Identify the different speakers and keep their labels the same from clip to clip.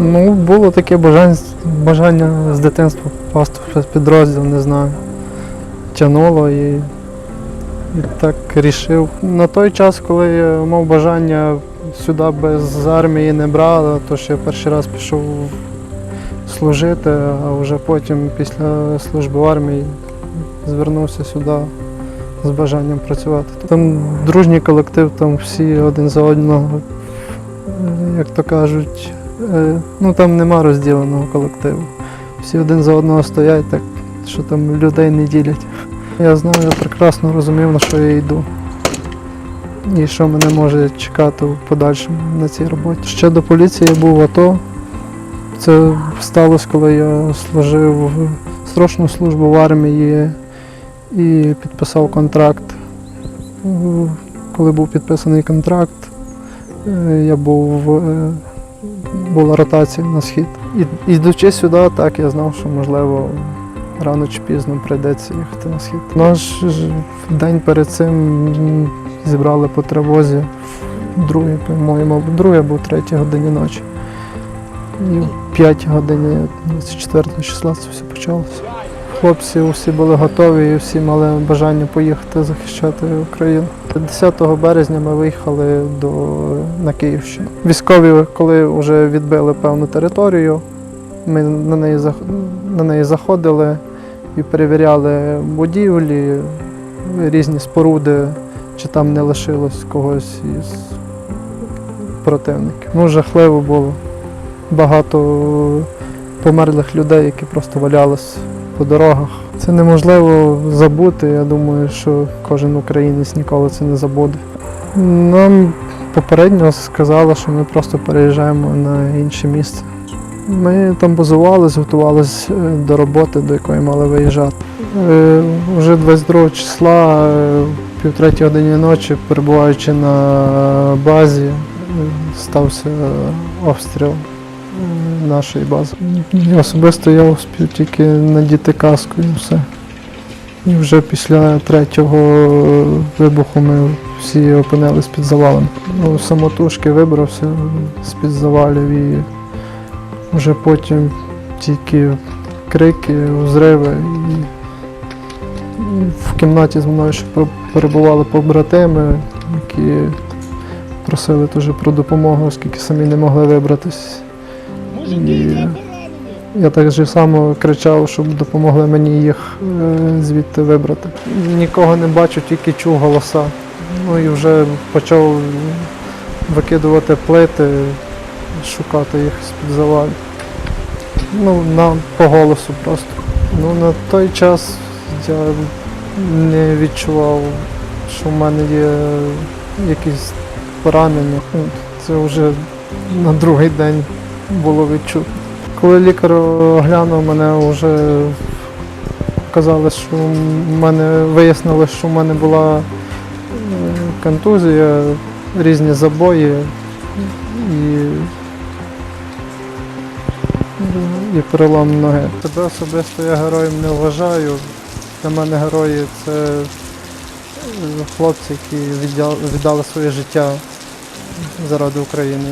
Speaker 1: Ну, було таке бажання, бажання з дитинства попасти в підрозділ, не знаю. Тянуло і, і так рішив. На той час, коли я мав бажання сюди без армії не брали, то ще перший раз пішов служити, а вже потім після служби в армії звернувся сюди з бажанням працювати. Там дружній колектив, там всі один за одного, як то кажуть, ну там нема розділеного колективу. Всі один за одного стоять, так що там людей не ділять. Я знаю, я прекрасно розумів, на що я йду. І що мене може чекати в подальшому на цій роботі. Ще до поліції я був в АТО. Це сталося, коли я служив срочну службу в армії і підписав контракт. Е, Коли був підписаний контракт, е, я був, е, була ротація на схід. І йдучи сюди, так я знав, що можливо рано чи пізно прийдеться їхати на схід. Наш день перед цим зібрали по тривозі в другій, по-моєму, або другій або третій годині ночі. І в п'ятій годині 24 числа це все почалося. Хлопці всі були готові і всі мали бажання поїхати захищати Україну. 10 березня ми виїхали до, на Київщину. Військові, коли вже відбили певну територію, ми на неї, на неї заходили і перевіряли будівлі, різні споруди, чи там не лишилось когось із противників. Ну, жахливо було. Багато померлих людей, які просто валялись по дорогах. Це неможливо забути. Я думаю, що кожен українець ніколи це не забуде. Нам попередньо сказали, що ми просто переїжджаємо на інше місце. Ми там базувалися, готувалися е, до роботи, до якої мали виїжджати. Е, Уже 22 числа, е, півтретій годині ночі, перебуваючи на базі, е, стався обстріл е, нашої бази. Особисто я успів тільки надіти каску і все. І вже після третього вибуху ми всі опинились під завалом. Ну, самотужки вибрався з-під завалів і вже потім тільки крики, взриви. І в кімнаті з мною ще перебували побратими, які просили теж про допомогу, оскільки самі не могли вибратись. І я так же само кричав, щоб допомогли мені їх е, звідти вибрати. Нікого не бачу, тільки чув голоса. Ну і вже почав викидувати плити, шукати їх з-під завалів. Ну, на, по голосу просто. Ну, на той час я не відчував, що в мене є якісь поранення. Це вже на другий день було відчутно. Коли лікар оглянув мене, вже казали, що в мене вияснили, що в мене була е, контузія, різні забої і, і перелом ноги. Тебе особисто я героєм не вважаю. Для мене герої це е, хлопці, які віддали своє життя заради України.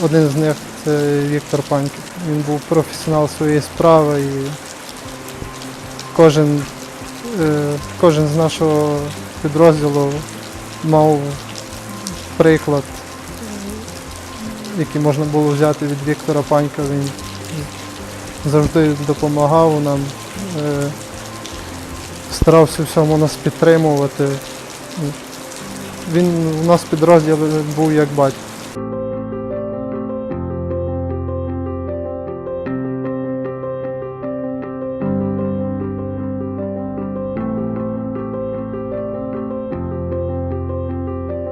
Speaker 1: Один з них це Віктор Паньків. Він був професіонал своєї справи і кожен, е, кожен з нашого підрозділу мав приклад, який можна було взяти від Віктора Панька. Він завжди допомагав нам, е, старався всьому нас підтримувати. Він у нас в підрозділі був як батько.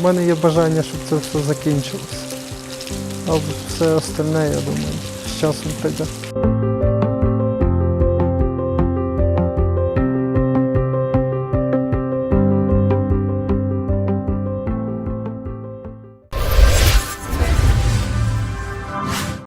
Speaker 1: У мене є бажання, щоб це все закінчилося. А все остальне, я думаю, з часом прийде.